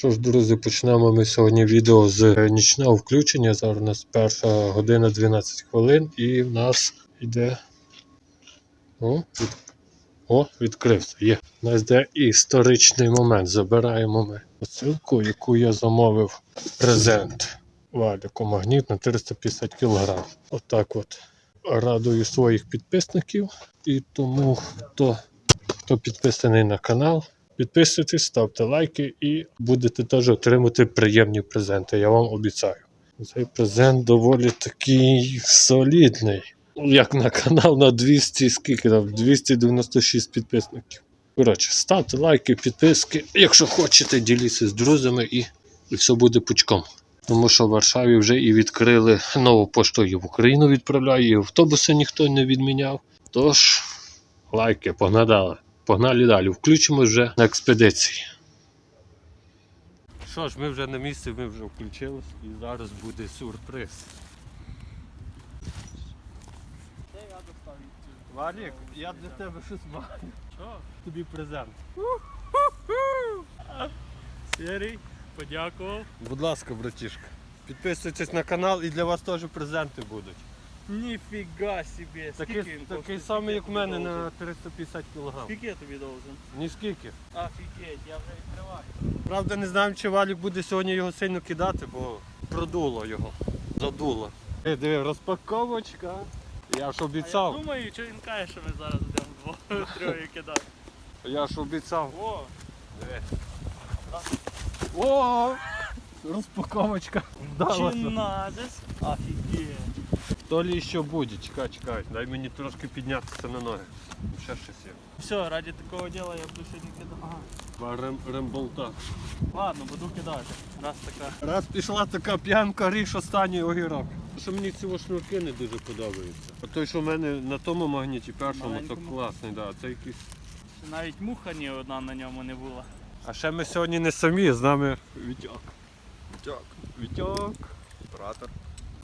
Що ж, друзі, почнемо ми сьогодні відео з е, нічного включення. Зараз у нас перша година 12 хвилин і в нас йде. О, від... О відкрився. Є. У нас йде історичний момент. Забираємо ми посилку, яку я замовив презент. Валіку магніт на 350 кг. Отак от. Радую своїх підписників. І тому хто хто підписаний на канал, підписуйтесь, ставте лайки і будете теж отримати приємні презенти. Я вам обіцяю. Цей презент доволі такий солідний. Як на канал на 200, скільки там, 296 підписників. Коротше, ставте лайки, підписки. Якщо хочете, діліться з друзями і, і все буде пучком. Тому що в Варшаві вже і відкрили нову пошту і в Україну відправляє, і автобуси ніхто не відміняв. Тож, лайки, погнали. Погнали далі. Включимо вже на експедиції. Що ж, ми вже на місці, ми вже включились і зараз буде сюрприз. Валік, я для тебе щось маю. Що? Тобі презент. Сірий, подякував. Будь ласка, братішка. Підписуйтесь на канал і для вас теж презенти будуть. Ніфіга собі. Такий, Скільки він такий самий, як в мене на 350 кг. Скільки я тобі должен? Ні скільки. Офігеть, я вже відкриваю. Правда, не знаємо, чи Валік буде сьогодні його сильно кидати, бо продуло його. Задуло. Е, диви, розпаковочка. Я ж А я обіцяв. думаю, що він каже, що ми зараз йдемо вдвох троє кидати. Я ж обіцяв. О, Диви. О! Розпаковочка. Вдалося. чиназис. Офігеть. То лі що буде, чекай, чекай. Дай мені трошки піднятися на ноги. Ще щось є. Все, ради такого діла я буду сьогодні кидати. Ага. Рем, ремболта. Ладно, буду кидати. Раз така. Раз пішла така п'янка, ріж останній огірок. Що мені ці шнурки не дуже подобаються. А той, що в мене на тому магніті першому, то Маленькому? класний, да. Це якийсь. Навіть муха ні одна на ньому не була. А ще ми сьогодні не самі, з нами Вітьок. Вітьок, Вітьок. оператор.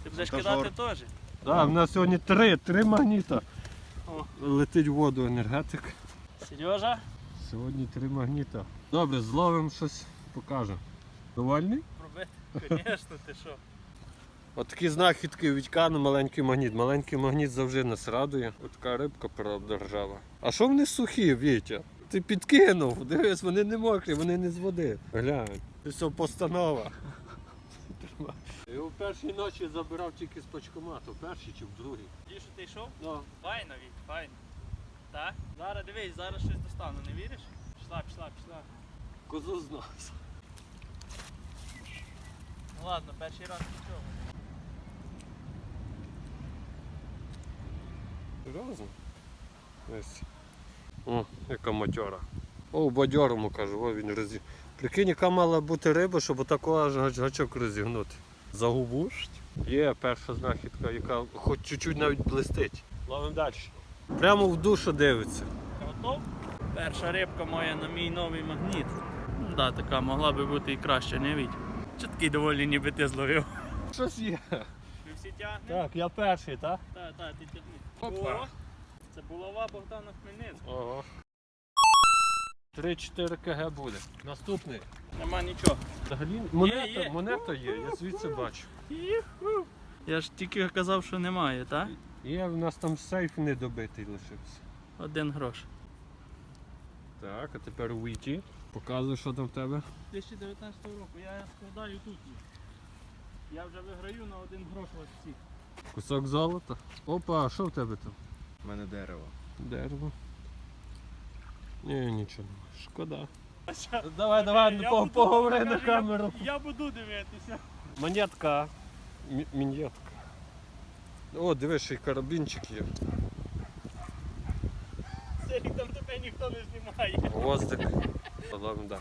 Ти будеш Монтажер. кидати теж? Да, в нас сьогодні три, три магніта. О. Летить в воду енергетик. Сережа, Сьогодні три магніта. Добре, зловимо щось, покажемо. Довольний? пробити. Звісно, ти що. От такі знахідки Вітька на маленький магніт. Маленький магніт завжди нас радує. От така рибка правда ржава. А що вони сухі, Вітя? Ти підкинув, дивись, вони не мокрі, вони не з води. Глянь, це все постанова. Першій ночі забирав тільки з почкомату, в першій чи в другій. Ті, що ти йшов? Ну, Файно, Вік, файно. Так? Зараз дивись, зараз щось достану, не віриш? Пішла, пішла, пішла. козу з нас. Ну ладно, перший раз нічого. Серйозно? Ось. О, яка матьора. О, бадьорому кажу, о він розі. Прикинь, яка мала бути риба, щоб отакого аж гачок розігнути. Загубу ж? Є перша знахідка, яка хоч чуть-чуть навіть блистить. Ловимо далі. Прямо в душу дивиться. Готов? Перша рибка моя на мій новий магніт. Ну да, така могла би бути і краще, не Віть? Чи такий доволі ніби ти зловив? Щось є. Ви всі тягнете? Так, я перший, так? Так, так, ти тягни. Опа. О, Це булава Богдана Хмельницького. Ого. 3-4 кг буде. Наступний. Нема нічого. Взагалі монета, є. монета є, я звідси бачу. Я ж тільки казав, що немає, так? Є, в нас там сейф недобитий лишився. Один грош. Так, а тепер Віті. Показуй, що там в тебе. 2019 року я складаю тут. Я вже виграю на один грош ось ці. Кусок золота. Опа, а що в тебе там? У мене дерево. Дерево. Ні, нічого немає. Шкода. Давай, давай, Я по- буду- поговори на кажу, я- камеру. Я буду дивитися. Монетка. Мі- Мінетка. О, дивись, ще й карабінчик є. Серік, там тебе ніхто не знімає. Гвоздик. Ловимо далі.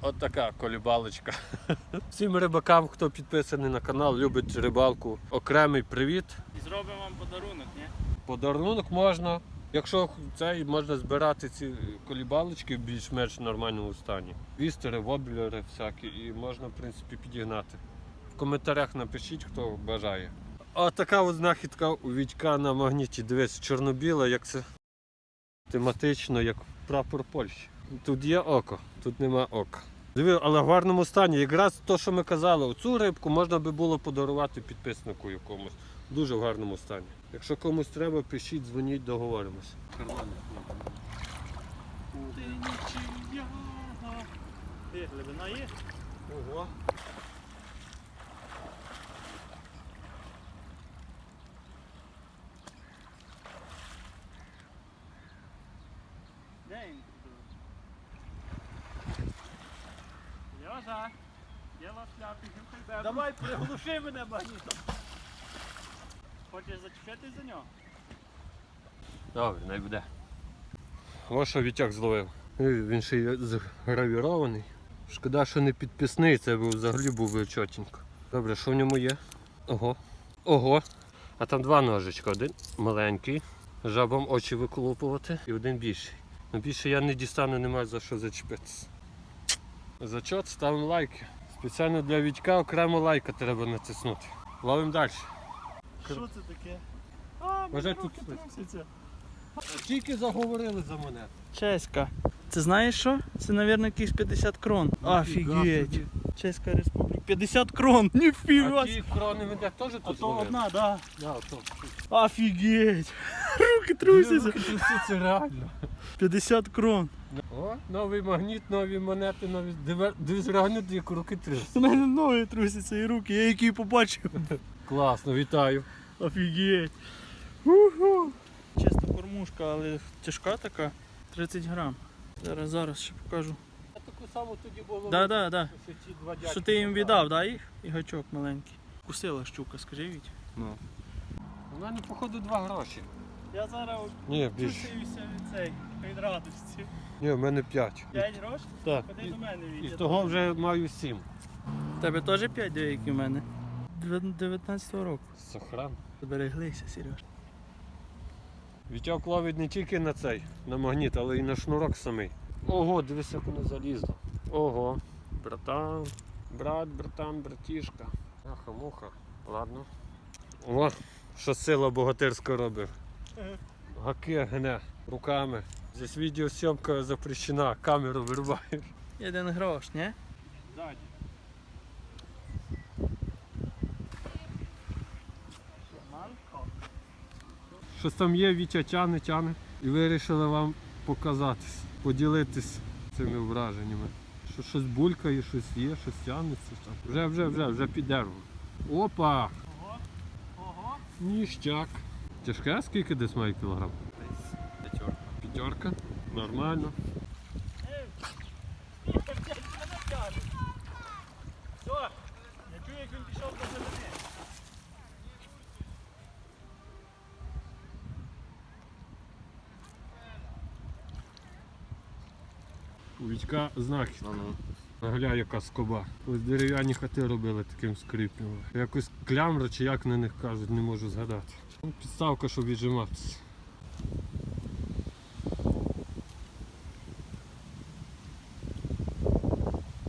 От така колібалочка. Всім рибакам, хто підписаний на канал, любить рибалку. Окремий привіт. І зробимо вам подарунок, ні? Подарунок можна Якщо цей можна збирати ці колібалочки в більш-менш нормальному стані. Вістери, воблери всякі, і можна, в принципі, підігнати. В коментарях напишіть, хто бажає. А така от знахідка у Вітька на магніті. Дивись, чорно-біла, як це тематично, як прапор Польщі. Тут є око, тут нема ока. Диви, але в гарному стані. Якраз то, що ми казали, оцю рибку можна би було подарувати підписнику якомусь. Дуже в гарному стані. Якщо комусь треба, пишіть, дзвоніть, договоримось. Ти нічия. Глибина є? Ого. Де він? Льоша, діло шляпи, нюхай бебру. Давай, приглуши мене магнітом. Хочеш зачепитись за нього? Добре, не буде. Ось що Вітяк зловив. Він ще й згравірований. Шкода, що не підписний, це б взагалі був би чотенько. Добре, що в ньому є? Ого. Ого. А там два ножичка. Один маленький. Жабам очі виколупувати і один більший. Ну більше я не дістану, немає за що зачепитися. Зачот, ставимо лайки. Спеціально для Вітька окремо лайка треба натиснути. Ловимо далі. Що це таке? А, Може, тут. Тільки заговорили за мене. Чеська. Це знаєш що? Це, мабуть, якісь 50 крон. Офігеть. Чеська республіка. 50 крон! А Ніфіга! ті крони мене теж тут А то одна, да. Да, то. Офігеть! Руки трусяться. Руки трясуться реально. 50 крон. О, новий магніт, нові монети, нові. Диви- Дивись, реально як руки трясуться. У мене ноги трусяться і руки, я які побачив. Класно, вітаю. Офігеть. Уху. Чиста кормушка, але тяжка така. 30 грам. Зараз, зараз ще покажу. Я таку саму тоді було. Да, да, да. Що ті два Що ти їм віддав, да, їх? І гачок маленький. Кусила щука, скажи Віть. Ну. У мене, походу, два гроші. Я зараз Ні, більше. чусився від цей, від радості. Ні, в мене п'ять. 5 грошей? Так. Ходи до мене. І того вже маю сім. В Тебе теж 5 деякі в мене? 19-го року. Сохран. Збереглися, Сереж. Вітяк ловить не тільки на цей, на магніт, але й на шнурок самий. Ого, дивись, як воно залізло. Ого, братан, брат, братан, братішка. Аха, муха. Ладно. О, що сила богатирська робить. Гаки гне руками. Здесь відеосйомка запрещена, камеру вирубаєш. Один грош, ні? Ззаді. Щось там є, Вітя тяне, тяне. І вирішили вам показатись, поділитись цими враженнями. Що щось булькає, щось є, щось тягнеться. Вже, вже, вже, вже під деревом. Опа! Ого. Ого. Ніщак. Тяжке, скільки десь має кілограм? Десь п'ятерка. П'ятерка. Нормально. Ей, Ігор, дядь, мене тягне. Все, я чую, як він пішов до зелени. У Вітька знахід. Гля, яка скоба. Ось дерев'яні хати робили таким скрипнем. Якось клямра чи як на них кажуть, не можу згадати. Ну, Підставка, щоб віджиматися.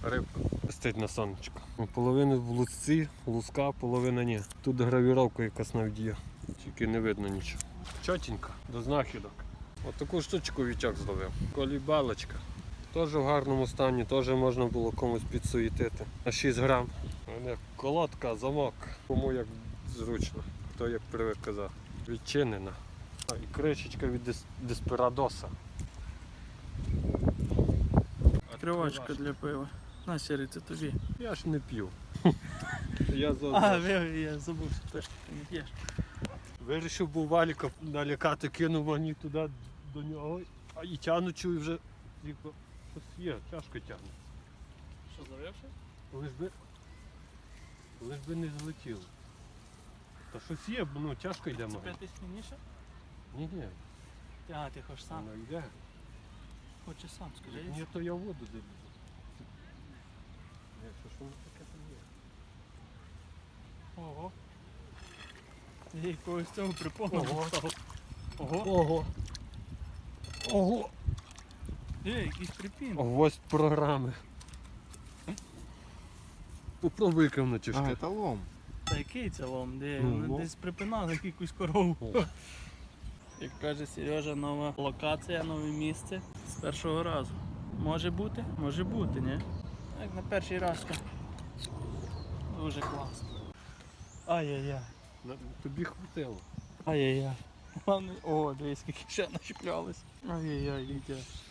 Рибка. Стить на сонечко. Ну, Половина в лусці, луска, половина ні. Тут гравіровка якась навдіє. Тільки не видно нічого. Чотенько, до знахідок. От таку штучку вітяк зловив. Колібалочка. Теж в гарному стані, теж можна було комусь підсуїтити. На 6 грам. Мене колодка, замок. Кому як зручно, хто як привик казати. Відчинена. А, і кришечка від диспирадоса. Відкривачка для пива. На, Сірий, це тобі. Я ж не п'ю. Я А, я забув, що теж ти не п'єш. Вирішив був валіка налякати, кинув вогні туди до нього, а і тягну чую вже, типу, щось є, тяжко тягне. Що, зловивши? Лиш би, лиш би не злетіло. Та щось є, ну тяжко йде мабуть. П'яти смініше? Ні, ні, А, ти хочеш сам. воно йде. Хочеш сам, скажи. Ні, то я в воду залізу. Ні, що ж воно таке там є? Ого. Ти якогось цього припомнив. Ого. Ого. Ого. Ого! Якийсь припін. Гвоздь програми. Попробуй виконати А, це лом. Та який це лом? Де? Ну, Вони лом. десь припинали якусь корову. О. Як каже Сережа, нова локація, нове місце з першого разу. Може бути? Може бути, ні? Як на перший раз. то Дуже класно. Ай-яй-яй. Тобі хватило. Ай-яй-яй. Главне- О, дивись, скільки ще начіплялись. Ай-яй-яй.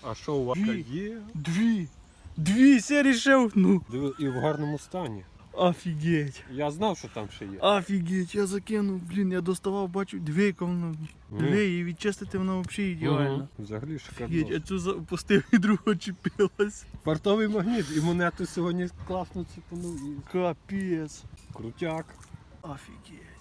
А що у вас Дві. є? Дві! Дві ще ну. Диви, і в гарному стані. Офігеть. Я знав, що там ще є. Офігеть, я закинув, блін, я доставав, бачу, дві воно. Дві, і відчистити воно взагалі ідеально. Мгм. Взагалі Офігеть, шикарно. я цю запустив і друга чіпилась. Портовий магніт, і монету сьогодні класно ціпанув. Капець. Крутяк. Офігеть.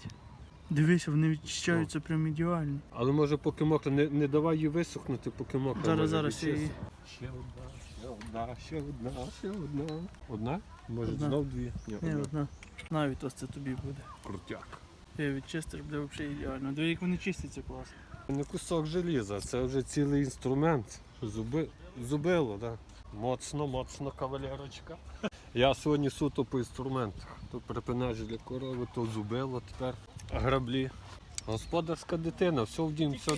Дивися, вони відчищаються прям ідеально. Але може поки мокро, не, не давай її висохнути, поки мокро. Зараз, зараз я її. Ще одна, ще одна, ще одна, ще одна. Одна? Може Одна. знов дві? Ні, Ні, одна. одна. Навіть ось це тобі буде. Крутяк. Я відчистиш, буде взагалі ідеально. Диви, як вони чистяться класно. Не кусок желіза, це вже цілий інструмент. Зуби... Зубило, так. Моцно, моцно, кавалерочка. Я сьогодні суто по інструментах. То припинач для корови, то зубило тепер. Граблі. Господарська дитина, все в дім, все,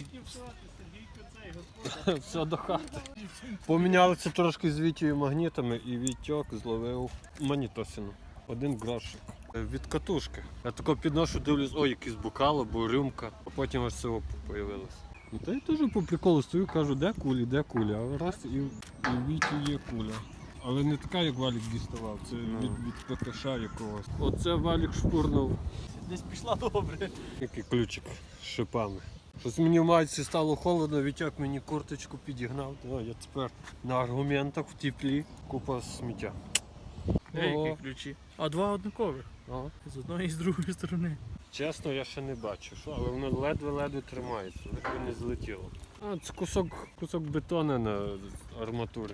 все до хати. Помінялися трошки з Вітєю магнітами і Вітьок зловив манітосину. Один грошик. Е, Від катушки. Я тако підношу, дивлюсь, ой, якийсь бокал або рюмка, а потім аж цього появилось. Ну та я теж по приколу стою, кажу, де кулі, де кулі, а раз і, і в Віті є куля. Але не така, як валік діставав, це від, від ПКШ якогось. Оце валік шпурнув. Десь пішла добре. Який ключик з шипами. Щось мені в майці стало холодно, Вітяк мені курточку підігнав. Ну, я тепер на аргументах в теплі купа сміття. Ого. які ключі. А два однакових. Ага. З одної і з другої сторони. Чесно, я ще не бачу, що, але воно ледве-ледве тримається, ледве не злетіло. А, це кусок, кусок бетону на арматурі.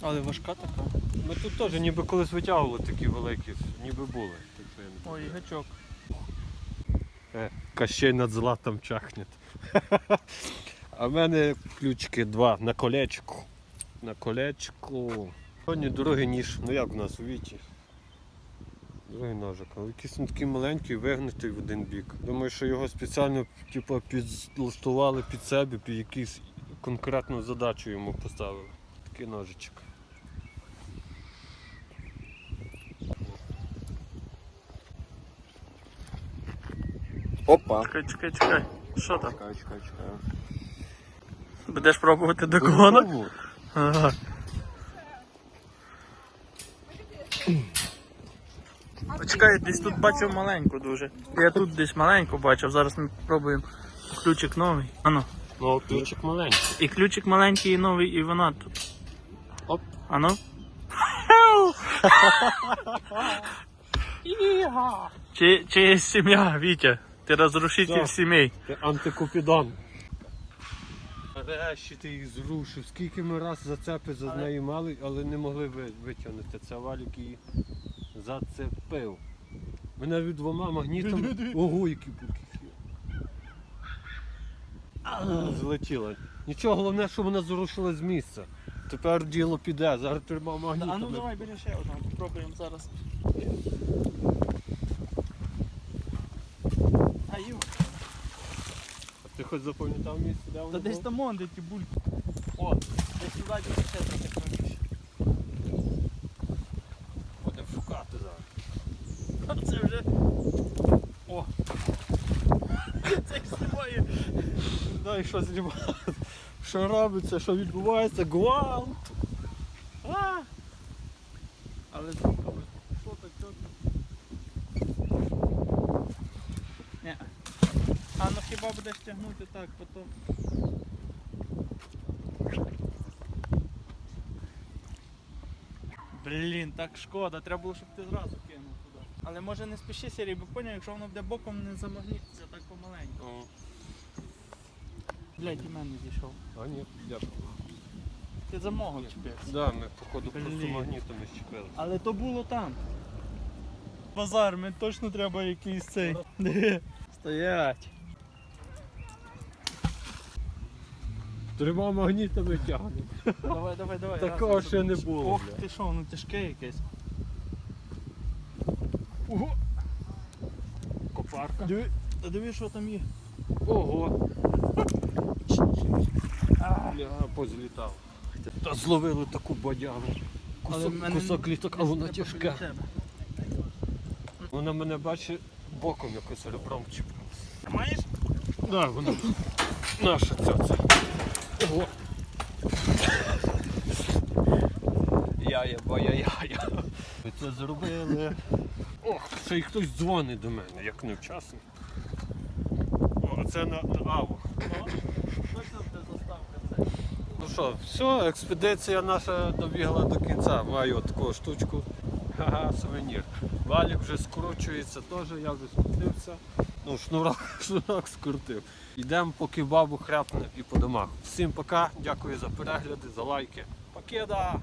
Але важка така. Ми тут теж ніби колись витягували такі великі, ніби були. Ой, гачок. Е, Кощей над златом чахне. А в мене ключики два на колечку. На колечку. Сьогодні дорогий ніж. Ну як в нас у віті? Другий ножик. Але якийсь він такий маленький, вигнутий в один бік. Думаю, що його спеціально типу, підлаштували під себе, під якусь конкретну задачу йому поставили. Такий ножичок. Опа. Чекай, чекай, чекай. Що там? Чекай, чекай, чекай. Будеш пробувати до кого? Ну, Ага. Почекай, десь тут бачив маленьку дуже. Я тут десь маленьку бачив, зараз ми спробуємо. Ключик новий. Ано. Ну, ключик маленький. І ключик маленький, і новий, і вона тут. Оп. Ано. Чи, чи є сім'я, Вітя? Ти розрушитель Так. сімей. Ти антикупідон. Нарешті ти їх зрушив. Скільки ми раз зацепи за нею мали, але не могли ви- витягнути. Це валік її зацепив. Мене від двома магнітами. Ого, які буки. Злетіла. Нічого, головне, що вона зрушила з місця. Тепер діло піде, зараз трьома А ну магнітами. давай, бери ще одну, попробуємо зараз. Аю, А ти хоч запам'ятав місце, де та вона десь там он, де ті бульки. О, десь туди десь ще таке правіше. Будемо шукати зараз. Це вже. О! Це ж знімає. Дай що знімати. Що робиться, що відбувається? Гвалт! А! Але трохи. Що так, що так? Ні. А ну хіба будеш тягнути так, потім. Блін, так шкода, треба було, щоб ти зразу кинув туди. Але може не спіши Сергій, бо поняв, якщо воно буде боком не замагнітиться так помаленьку. Блять, і мене зійшов. А ні, дякую. Ти за мого чіпився. Да, ми походу просто Блін. магнітами щепили. Але то було там. Базар, мені точно треба якийсь цей. Стоять. Трьома магнітами тягне. Давай, давай, давай. Такого раз, ще не було, Ох, бля. ти що, воно тяжке якесь. Ого! Копарка. Диви, та диви, що там є. Ого. Бля, позлітав. Та зловили таку бодягу. Але Кусок, мене кусок літок, а не воно тяжке. Вона мене бачить боком якось ребром чіпнула. Маєш? Да, воно наша ця це. Ого. Бая-я-я. Ви це зробили. Ох, це і хтось дзвонить до мене, як невчасно. О, це на, Аву. Ну що, все, експедиція наша добігла до кінця. Маю таку штучку. Ага, сувенір. Валік вже скручується теж, я вже скрутився. Ну, шнурок, шнурок скрутив. Йдемо, поки бабу хряпне і по домах. Всім пока, дякую за перегляди, за лайки. Покеда!